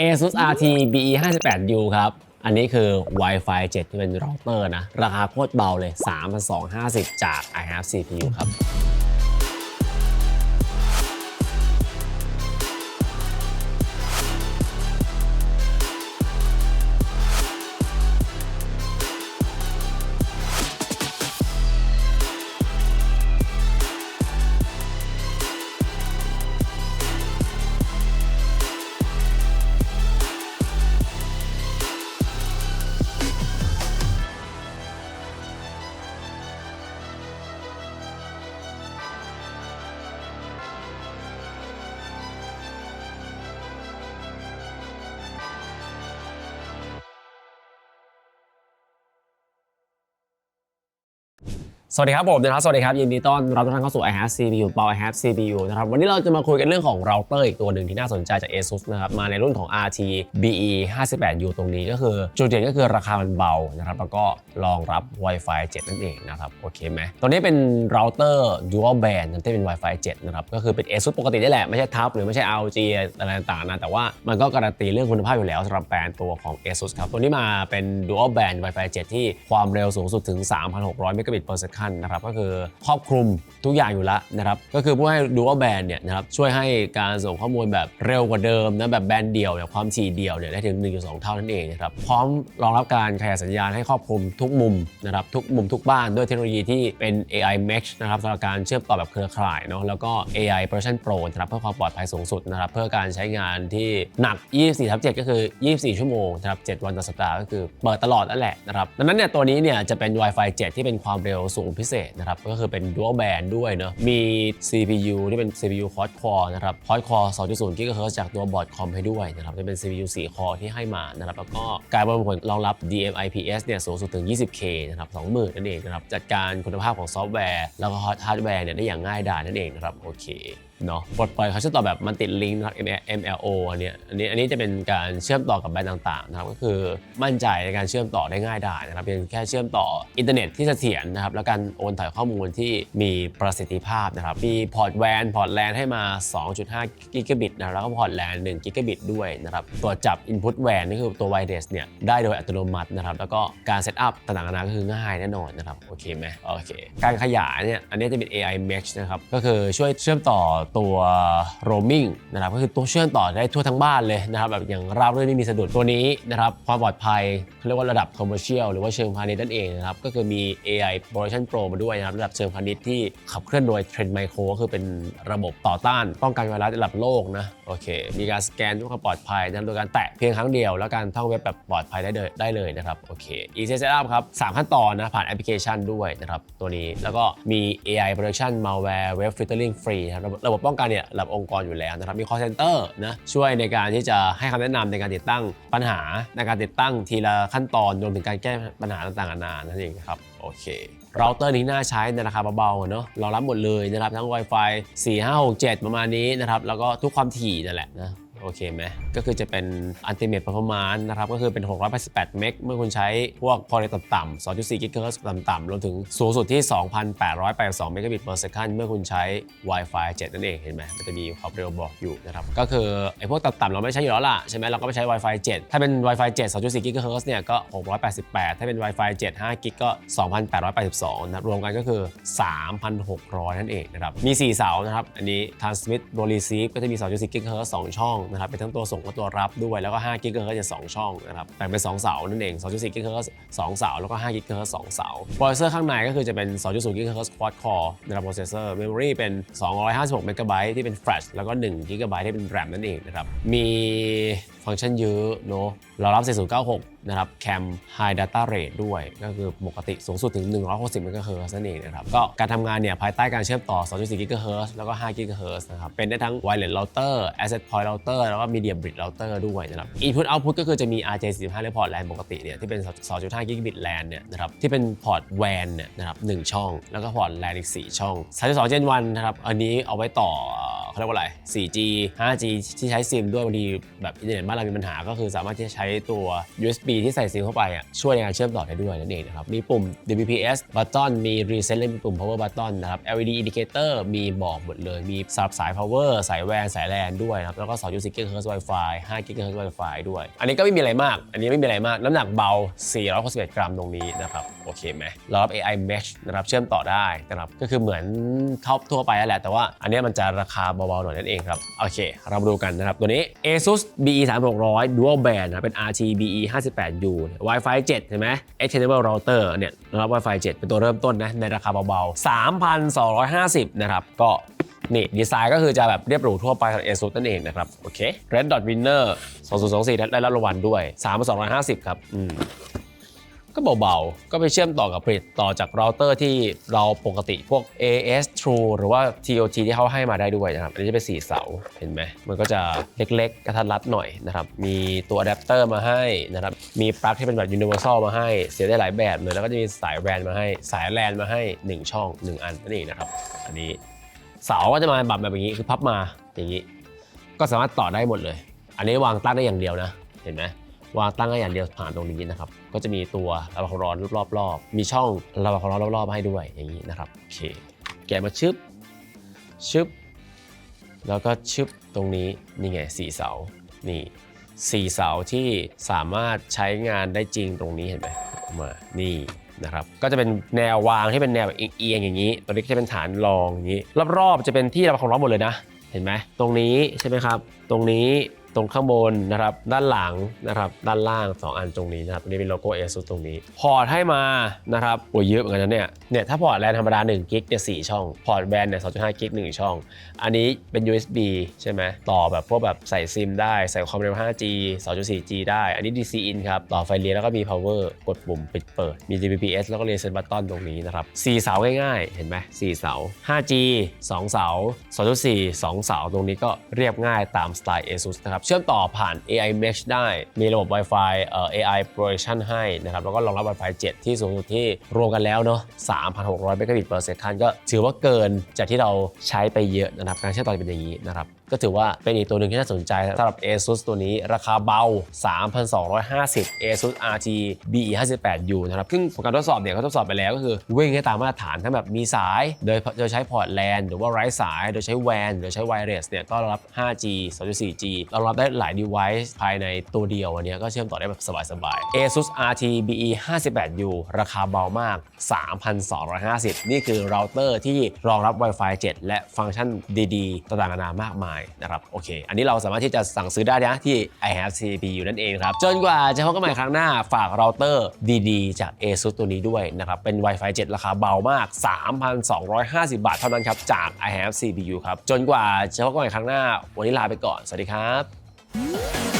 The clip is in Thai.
ASUS RT BE 58U ครับ อันนี้คือ Wi-Fi 7 ที่เป็นเราเตอร์นะ ราคาโคตรเบาเลย 3,250 จาก i have CPU ครับ สวัสดีครับผมนะครับสวัสดีครับยินดีต้อนรับทุกท่านเข้าสู่ i have CPU เปา i have CPU นะครับวันนี้เราจะมาคุยกันเรื่องของเราเตอร์อีกตัวหนึ่งที่น่าสนใจจาก ASUS นะครับมาในรุ่นของ RT BE 58U ตรงนี้ก็คือจุดเด่นก็คือราคามันเบานะครับแล้วก็รองรับ Wi-Fi 7 นั่นเองนะครับโอเคไหมตัวนี้เป็นเราเตอร์ dual band ที่เป็น Wi-Fi 7 นะครับก็คือเป็น ASUS ปกตินี่แหละไม่ใช่ทับหรือไม่ใช่ ROG อะไรต่างๆนะแต่ว่ามันก็การันตีเรื่องคุณภาพอยู่แล้วสำหรับแบรนด์ตัวของ ASUS ครับตัวนี้มาเป็น dual band Wi-Fi 7 ที่ความเร็วสูงสุดถึง 3,600 megabit per second นะครับก็คือครอบคลุมทุกอย่างอยู่แล้วนะครับก็คือผู้ให้ dual band เนี่ยนะครับช่วยให้การส่งข้อมูลแบบเร็วกว่าเดิมนะแบบแบรนด์เดียวเนี่ยความถี่เดียวเนี่ยได้ถึง 1.2 เท่านั่นเองนะครับพร้อมรองรับการขยายสัญญาณให้ครอบคลุมทุกมุมนะครับทุกมุมทุกบ้านด้วยเทคโนโลยีที่เป็น AI Mesh นะครับสำหรับการเชื่อมต่อแบบเครือข่ายเนาะแล้วก็ AI Version Pro นะครับเพื่อความปลอดภัยสูงสุดนะครับเพื่อการใช้งานที่หนัก 24ทับ7ก็คือ 24 ชั่วโมงนะครับ7วันต่อสัปดาห์ก็คือเปิดตลอดนั่นแหละนะครับดังนั้นเนี่ยตัวนี้เนี่ยจะเป็น Wi-Fi 7 ที่เป็นความเร็วสูงพิเศษนะครับก็คือเป็น dual band ด้วยเนาะมี CPU ที่เป็น CPU quad core นะครับ quad core 2.0 GHz จากตัวบอร์ดคอมให้ด้วยนะครับจะเป็น CPU 4 core ที่ให้มานะครับแล้วก็การประมวลผลรองรับ DMI-PS เนี่ยสูงสุดถึง 20K นะครับ20,000นั่นเองนะครับจัดการคุณภาพของซอฟต์แวร์ แล้วก็ฮาร์ดแวร์เนี่ยได้อย่างง่ายดายนั่นเองนะครับโอเคเนาะปลดปล่อยเขาเชื่อมต่อแบบมันติดลิงก์นะครับ MLO อันเนี้ยอันนี้อันนี้จะเป็นการเชื่อมต่อกับแบรนด์ต่างๆนะครับก็คือมั่นใจในการเชื่อมต่อได้ง่ายได้นะครับเพียงแค่เชื่อมต่ออินเทอร์เน็ตที่เสถียรนะครับแล้วการโอนถ่ายข้อมูลที่มีประสิทธิภาพนะครับมีพอร์ตแวนพอร์ตแลนให้มา 2.5 กิกะบิตนะแล้วก็พอร์ตแลน1กิกะบิตด้วยนะครับตรวจับ Input WAN นี่คือตัว Wireless เนี่ยได้โดยอัตโนมัตินะครับแล้วก็การเซตอัพต่างๆนานาก็คือง่ายแน่นอนนะครับโอเคไหมโอเค การขยายเนี่ยอันนี้จะเป็น AI Mesh นะครับก็คือช่วยเชื่อมต่อตัว roaming นะครับก็คือตัวเชื่อมต่อได้ทั่วทั้งบ้านเลยนะครับแบบอย่างราบรื่นไม่มีสะดุดตัวนี้นะครับความปลอดภัยเขาเรียกว่าระดับ commercial หรือว่าเชิงพาณิชย์นั่นเองนะครับก็คือมี AI Version Pro มาด้วยนะครับระดับเชิงพาณิชย์ที่ขับเคลื่อนโดย Trend Micro ก็คือเป็นระบบต่อต้านป้องกันไวรัสระดับโลกนะโอเค มีการสแกนด้วยความปลอดภัยนะโดยการแตะเพียงครั้งเดียว แล้วการท่องเว็บแบบปลอดภัยได้เลยได้เลยนะครับโอเค Easy Setup ครับสามขั้นตอนนะผ่านแอปพลิเคชันด้วยนะครับตัวนี้แล้วก็มี AI Protection Malware Web Filtering Free นะครับระบบบบป้องกันเนี่ยระดับองค์กรอยู่แล้วนะครับ มี call center นะช่วยในการที่จะให้คำแนะนำในการติดตั้งปัญหาในการติดตั้งทีละขั้นตอนรวมถึงการแก้ปัญหาต่างๆนานานั่นเองครับโอเคเราเตอร์นี้น่าใช้ในราคาเบาๆเนอะรองรับหมดเลยนะครับทั้ง Wi-Fi 4 5 6 7 ประมาณนี้นะครับแล้วก็ทุกความถี่นั่นแหละนะ โอเคไหมก็คือจะเป็น Ultimate Performance นะครับ ก็คือเป็น 688 เมกเมื่อคุณใช้พวก Core ต่ำๆ2.4 GHz ต่ำๆรวมถึงสูงสุดที่ 2,882 เมกะบิต per second เมื่อคุณใช้ Wi-Fi 7 นั่นเองเห็นไหมมันจะมีความเร็วบอกอยู่นะครับก็คือไอ้พวกต่ำๆเราไม่ใช้อยู่แล้วล่ะใช่ไหมเราก็ไปใช้ Wi-Fi 7 ถ้าเป็น Wi-Fi 7 2.4 GHz เฮิรตซ์เนี่ยก็ 688 ถ้าเป็น Wi-Fi 7 5 g ก็ 2,882 นะรวมกันก็คือ 3,600 นั่นเองนะครับมี 4 เสานะครับอันนี้ transmit row receive ก็จะมี 2.4 GHz 2ช่องนะครับเป็นทั้งตัวส่งและตัวรับด้วยแล้วก็5กิกะเฮิร์ตจะ2ช่องนะครับแบ่งเป็น2เสานั่นเอง2.4กิกะเฮิร์ต2เสาแล้วก็5กิกะเฮิร์ต2เสาโปรเซสเซอร์ข้างในก็คือจะเป็น2.0กิกะเฮิร์ต quad core นะครับโปรเซสเซอร์เมมโมรี่เป็น256เมกะไบต์ที่เป็น flash แล้วก็1กิกะไบต์ที่เป็น RAM นั่นเองนะครับมีฟังก์ชันเยอะเนาะเรารับ4096 นะครับ cam high data rate ด้วย ก็คือปกติสูงสุดถึง 160 MHz นั่นเองนะครับ ก็การทำงานเนี่ยภายใต้การเชื่อมต่อ 2.4 GHz แล้วก็ 5 GHz นะครับ เป็นได้ทั้ง wireless router asset point router แล้วก็ media bridge router ด้วยนะครับ input output ก็คือจะมี RJ45 หรือพอร์ต LAN ปกติเนี่ยที่เป็น 2.5 gigabit LAN เนี่ยนะครับที่เป็นพอร์ต WAN เนี่ยนะครับ1ช่อง แล้วก็พอร์ต LAN อีก 4 ช่อง32 Gen 1นะครับอันนี้เอาไว้ต่อ เขาเรียกว่าอะไร 4G 5G ที่ใช้ซิมด้วยบางทีแบบอินเทอร์เน็ตบ้านเรามีปัญหา ก็คือสามารถที่จะใช้ตัว USB ที่ใส่ซิมเข้าไปอะช่วยในการเชื่อมต่อได้ด้วยนั่นเองนะครับ มีปุ่ม WPS button มี reset และมีปุ่ม power button นะครับ LED indicator มีบอกหมดเลย มีสำหรับสาย power สายแวนสายแลนด้วยนะครับ แล้วก็2.4 GHz Wi-Fi 5 GHz Wi-Fi ด้วย อันนี้ก็ไม่มีอะไรมาก อันนี้ไม่มีอะไรมาก น้ำหนักเบา 461 กรัมตรงนี้นะครับโอเคไหมรองรับ AI mesh นะครับเชื่อมต่อได้นะครับก็คือเหมือนท็อปทั่วไปแหละแต่ว่า อันนี้มันจะราคาเบาๆหน่อยนั่นเองครับ โอเค เรามาดูกันนะครับ ตัวนี้ ASUS BE 3600 Dual Band นะเป็น RT BE 58U เนี่ย Wi-Fi 7 ใช่ไหม Extendable Router เนี่ยรับ Wi-Fi 7 เป็นตัวเริ่มต้นนะในราคาเบาๆ 3,250 นะครับ ก็นี่ดีไซน์ก็คือจะแบบเรียบหรูทั่วไปของ ASUS นั่นเองนะครับ โอเค Red Dot Winner 2024 ได้รับรางวัลด้วย 3,250 ครับ อืม ก็เบาๆ ก็ไปเชื่อมต่อกับผลิตต่อจากเราเตอร์ที่เราปกติพวก AS True หรือว่า TOT ที่เขาให้มาได้ด้วยนะครับ อันนี้จะเป็น4เสา เห็นไหม มันก็จะเล็กๆ กระทัดรัดหน่อยนะครับ มีตัวอะแดปเตอร์มาให้นะครับ มีปลั๊กที่เป็นแบบ Universal มาให้ เสียได้หลายแบบเลย แล้วก็จะมีสายแวนมาให้ สายแลนมาให้ 1 ช่อง 1 อันนั่นเองนะครับ อันนี้เสาก็จะมาแบบแบบนี้ คือพับมาอย่างนี้ ก็สามารถต่อได้หมดเลย อันนี้วางตั้งได้อย่างเดียวนะ เห็นไหม วางตั้งได้อย่างเดียวผ่านตรงนี้นะครับ ก็จะมีตัวระบายความร้อนรอบๆ มีช่องระบายความร้อนรอบๆให้ด้วยอย่างนี้นะครับโอเคแกะมาชึบชึบแล้วก็ชึบตรงนี้นี่ไงสี่เสานี่สี่เสาที่สามารถใช้งานได้จริงตรงนี้เห็นไหมมานี่นะครับก็จะเป็นแนววางที่เป็นแนวเอียงอย่างนี้ตัวนี้ก็จะเป็นฐานรองอย่างนี้ รอบๆจะเป็นที่ระบายความร้อนหมดเลยนะ เห็นไหมตรงนี้ใช่ไหมครับ ตรงนี้ ตรงข้างบนนะครับ ด้านหลังนะครับ ด้านล่าง 2 อันตรงนี้นะครับนี้เป็นโลโก้ ASUS ตรงนี้ พอร์ตให้มานะครับโอ้ยเยอะเหมือนกันนะเนี่ยเนี่ยถ้าพอร์ตแลนธรรมดา1กิกเนี่ย4ช่องพอร์ตแบนเนี่ย2.5กิก1ช่อง อันนี้เป็น USB ใช่ไหมต่อแบบพวกแบบใส่ซิมได้ใส่ความเร็ว 5G 2.4G ได้ อันนี้ DC in ครับต่อไฟเลี้ยงแล้วก็มี power กดปุ่มปิดเปิดมี DPPS แล้วก็ reset button ตรงนี้นะครับ4เสาง่ายๆ เห็นไหม4เสา 5G 2 เสา 2.4 2 เสาตรงนี้ก็เรียบง่ายตามสไตล์ ASUS นะครับเชื่อมต่อผ่าน AI Mesh ได้ มีระบบ Wi-Fi เอ่อ AI Projection ให้นะครับ แล้วก็รองรับ Wi-Fi 7 ที่สูงสุดที่รวมกันแล้วเนาะ 3,600 Mbps per second ก็ถือว่าเกินจากที่เราใช้ไปเยอะนะครับ การเชื่อมต่อเป็นอย่างนี้นะครับก็ถือว่าเป็นอีกตัวหนึ่งที่น่าสนใจสำหรับ ASUS ตัวนี้ราคาเบา 3,250 ASUS RT BE 58U นะครับซึ่งผลการทดสอบเนี่ยเขาทดสอบไปแล้วก็คือวิ่งให้ตามมาตรฐานทั้งแบบมีสาย โดยโดยใช้พอร์ตแลนหรือว่าไร้สาย โดยใช้ WAN โดยใช้ wireless เนี่ยก็รองรับ 5G 2.4G รองรับได้หลาย device ภายในตัวเดียวอันนี้ก็เชื่อมต่อได้แบบสบายๆ ASUS RT BE 58U ราคาเบามาก 3,250 นี่คือเราเตอร์ที่รองรับ Wi-Fi 7 และฟังก์ชันดีๆ ต่างๆนานามากมายนะครับโอเค อันนี้เราสามารถที่จะสั่งซื้อได้นะที่ i have CPU นั่นเองครับจนกว่าจะพบกันใหม่ครั้งหน้าฝากเราเตอร์ดีๆ จาก ASUS ตัวนี้ด้วยนะครับเป็น Wi-Fi 7 ราคาเบามาก 3,250 บาทเท่านั้นครับจาก i have CPU ครับจนกว่าจะพบกันใหม่ครั้งหน้าวันนี้ลาไปก่อนสวัสดีครับ